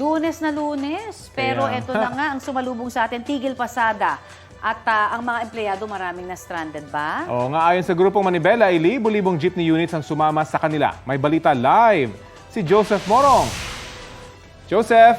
Lunes na lunes. Pero Kaya- eto na nga ang sumalubong sa atin, tigil pasada. At ah, ang mga empleyado maraming na stranded ba? Oo nga, ayon sa grupong Manibela, ay libo-libong jeepney units ang sumama sa kanila. May balita live si Joseph Morong. Joseph!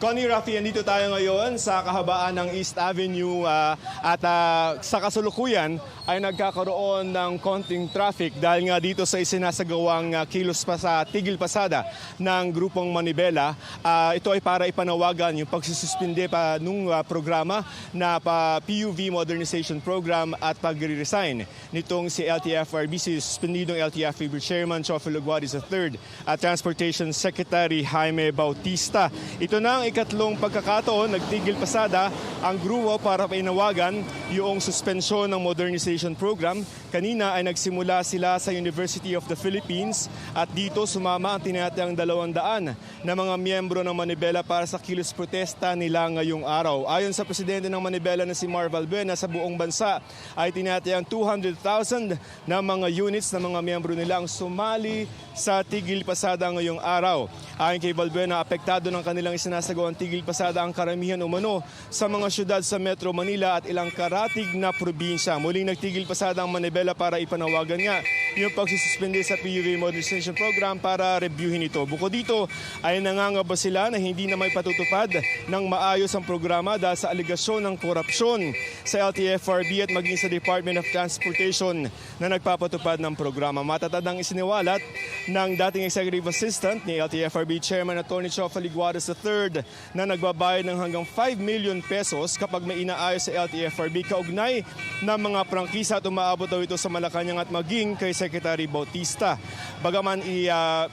Connie Rafi, andito tayo ngayon sa kahabaan ng East Avenue ah, at ah, sa kasulukuyan ay nagkakaroon ng konting traffic dahil nga dito sa isinasagawang ah, kilos pa sa tigil pasada ng grupong Manibela. Ah, ito ay para ipanawagan yung pagsususpinde pa nung ah, programa na pa PUV Modernization Program at pagre-resign nitong si LTFRB, si suspendidong LTFRB Chairman Chofilo Guadis III at Transportation Secretary Jaime Bautista. Ito na ang ikatlong pagkakataon, nagtigil pasada ang grupo para painawagan yung suspensyon ng modernization program. Kanina ay nagsimula sila sa University of the Philippines at dito sumama ang tinatayang dalawang daan na mga miyembro ng Manibela para sa kilos protesta nila ngayong araw. Ayon sa presidente ng Manibela na si Mar Valbuena sa buong bansa ay tinatayang 200,000 na mga units na mga miyembro nila ang sumali sa tigil pasada ngayong araw. Ayon kay Valbuena, apektado ng kanilang isinasagawang tigil pasada ang karamihan umano sa mga syudad sa Metro Manila at ilang karatig na probinsya. Muling nagtigil pasada ang Manibela para ipanawagan nga yung pagsususpende sa PUV Modernization Program para reviewin ito. Bukod dito ay nangangaba sila na hindi na may patutupad ng maayos ang programa dahil sa aligasyon ng korupsyon sa LTFRB at maging sa Department of Transportation na nagpapatupad ng programa. Matatadang isiniwalat ng dating Executive Assistant ni LTFRB Chairman Attorney Chofa Liguares III na nagbabayad ng hanggang 5 million pesos kapag may inaayos sa LTFRB kaugnay ng mga prangkisa at umaabot daw ito sa Malacanang at maging kay Secretary Bautista. Bagaman i ah,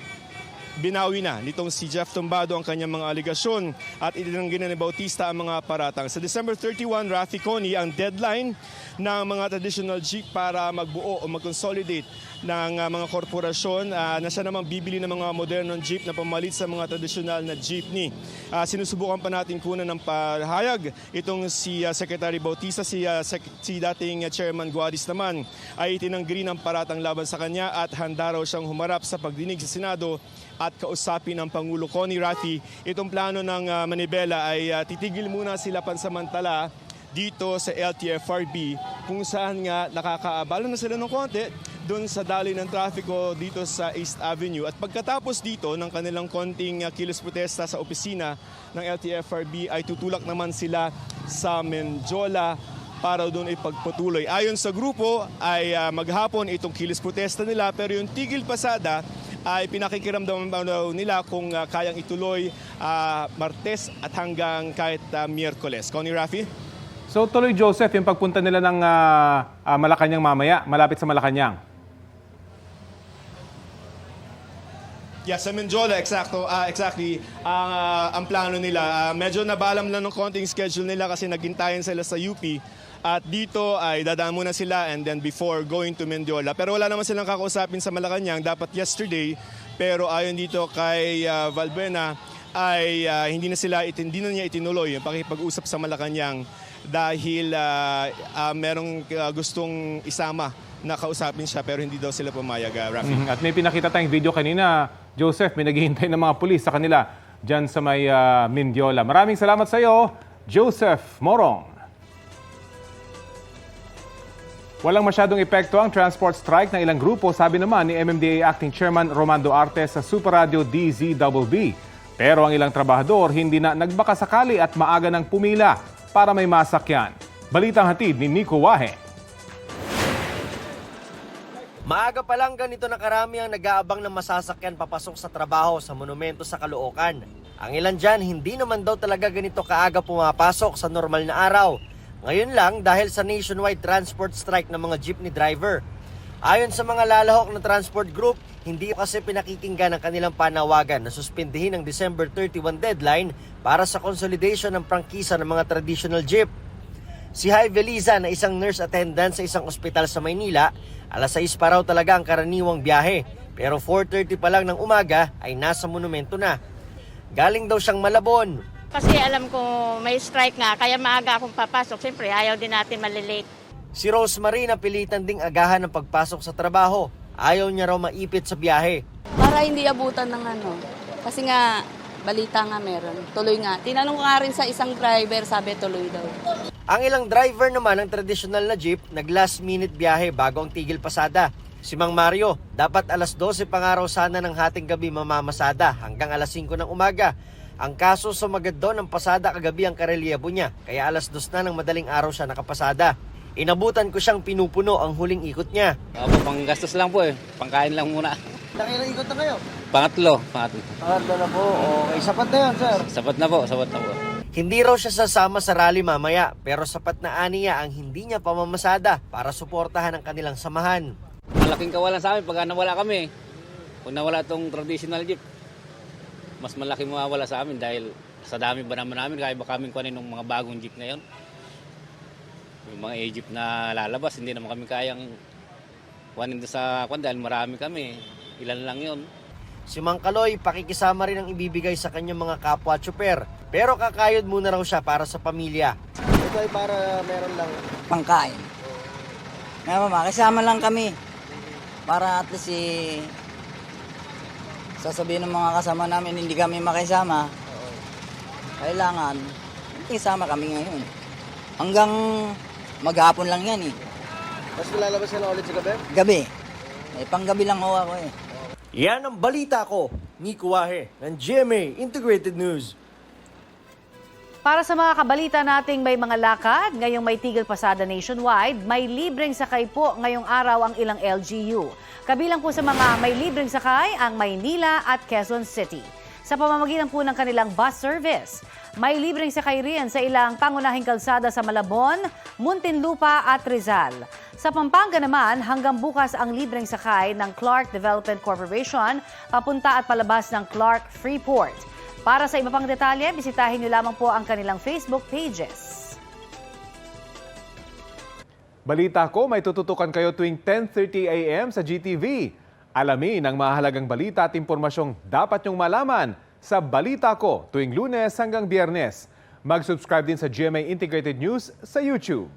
binawi na nitong si Jeff Tumbado ang kanyang mga aligasyon at itinanggi na ni Bautista ang mga paratang. Sa December 31, Rafi Coney, ang deadline ng mga traditional jeep para magbuo o mag-consolidate ng uh, mga korporasyon uh, na siya namang bibili ng mga modernong jeep na pamalit sa mga traditional na jeepney. Uh, sinusubukan pa natin kunan ng pahayag itong si uh, Secretary Bautista, si, uh, sec- si dating uh, Chairman Guadis naman ay itinanggi ng paratang laban sa kanya at handa raw siyang humarap sa pagdinig sa Senado at kausapin ng Pangulo Connie Rafi. Itong plano ng uh, Manibela ay uh, titigil muna sila pansamantala dito sa LTFRB kung saan nga nakakaabala na sila ng konti doon sa daloy ng trafiko dito sa East Avenue. At pagkatapos dito ng kanilang konting uh, kilos protesta sa opisina ng LTFRB ay tutulak naman sila sa Menjola para doon ay pagpatuloy. Ayon sa grupo ay maghapon itong kilos protesta nila pero yung tigil pasada ay pinakikiramdaman daw nila kung uh, kayang ituloy uh, Martes at hanggang kahit uh, Miyerkules. Connie Rafi? So tuloy Joseph, yung pagpunta nila ng ah, ah, Malacanang mamaya, malapit sa Malacanang. Yes, sa Menjola, exacto, ah, exactly. Ang, ah, ang plano nila, ah, medyo nabalam lang ng konting schedule nila kasi naghintayan sila sa UP. At dito ay dadaan muna sila and then before going to Mendiola. Pero wala naman silang kakausapin sa Malacanang, dapat yesterday. Pero ayon dito kay ah, Valbuena, ay ah, hindi na sila it- hindi na niya itinuloy yung pakipag-usap sa Malacanang dahil ah, ah, merong ah, gustong isama na kausapin siya pero hindi daw sila pumayag, ah, Rafi. Mhm. At may pinakita tayong video kanina, Joseph, may naghihintay ng mga pulis sa kanila dyan sa may ah, Mindiola. Maraming salamat sa iyo, Joseph Morong. Walang masyadong epekto ang transport strike ng ilang grupo, sabi naman ni MMDA Acting Chairman Romando Artes sa Super Radio DZBB. Pero ang ilang trabahador hindi na nagbakasakali at maaga ng pumila para may masakyan. Balitang hatid ni Nico Wahe. Maaga pa lang ganito na karami ang nag-aabang ng masasakyan papasok sa trabaho sa monumento sa Caloocan. Ang ilan dyan, hindi naman daw talaga ganito kaaga pumapasok sa normal na araw. Ngayon lang dahil sa nationwide transport strike ng mga jeepney driver. Ayon sa mga lalahok na transport group, hindi kasi pinakikinggan ang kanilang panawagan na suspindihin ang December 31 deadline para sa consolidation ng prangkisa ng mga traditional jeep. Si Hy Veliza na isang nurse attendant sa isang ospital sa Maynila, alas 6 pa raw talaga ang karaniwang biyahe. Pero 4.30 pa lang ng umaga ay nasa monumento na. Galing daw siyang Malabon. Kasi alam ko may strike nga, kaya maaga akong papasok. Siyempre, ayaw din natin malilate. Si Rosemary napilitan ding agahan ng pagpasok sa trabaho. Ayaw niya raw maipit sa biyahe. Para hindi abutan ng ano. Kasi nga, balita nga meron. Tuloy nga. Tinanong ko nga rin sa isang driver, sabi tuloy daw. Ang ilang driver naman ng traditional na jeep, nag last minute biyahe bago ang tigil pasada. Si Mang Mario, dapat alas 12 pangaraw sana ng hating gabi mamamasada hanggang alas 5 ng umaga. Ang kaso sumagad doon ng pasada kagabi ang karelyebo niya, kaya alas 2 na ng madaling araw siya nakapasada. Inabutan ko siyang pinupuno ang huling ikot niya. Ako, pang gastos lang po eh. Pangkain lang muna. Nakilang ikot na kayo? Pangatlo, pangatlo. Pangatlo na po. Okay, sapat na yun, sir. Sapat na po, sapat na po. Hindi raw siya sasama sa rally mamaya, pero sapat na aniya ang hindi niya pamamasada para suportahan ang kanilang samahan. Malaking kawalan sa amin pag nawala kami. Pag nawala tong traditional jeep, mas malaki mawawala sa amin dahil sa dami ba naman namin, kaya ba kaming kunin ng mga bagong jeep ngayon. Yung mga A-jeep na lalabas, hindi naman kami kayang kunin sa kwan dahil marami kami. Ilan lang yon. Si Mang Kaloy, pakikisama rin ang ibibigay sa kanyang mga kapwa tsuper. Pero kakayod muna raw siya para sa pamilya. Ito ay para meron lang. pangkain. Kaya mama, kasama lang kami. Para at least eh, sasabihin ng mga kasama namin hindi kami makisama. Kailangan, isama kami ngayon. Hanggang maghapon lang yan eh. Mas lalabas ka na ulit sa gabi? Gabi. Eh, panggabi lang ho ako eh. Yan ang balita ko, Nico Wahe, ng GMA Integrated News. Para sa mga kabalita nating may mga lakad, ngayong may tigil pasada nationwide, may libreng sakay po ngayong araw ang ilang LGU. Kabilang po sa mga may libreng sakay ang Maynila at Quezon City. Sa pamamagitan po ng kanilang bus service, may libreng sakay rin sa ilang pangunahing kalsada sa Malabon, Muntinlupa at Rizal. Sa Pampanga naman, hanggang bukas ang libreng sakay ng Clark Development Corporation papunta at palabas ng Clark Freeport. Para sa iba pang detalye, bisitahin niyo lamang po ang kanilang Facebook pages. Balita ko, may tututukan kayo tuwing 10.30 a.m. sa GTV. Alamin ang mahalagang balita at impormasyong dapat nyong malaman sa Balita Ko tuwing lunes hanggang biyernes. Mag-subscribe din sa GMA Integrated News sa YouTube.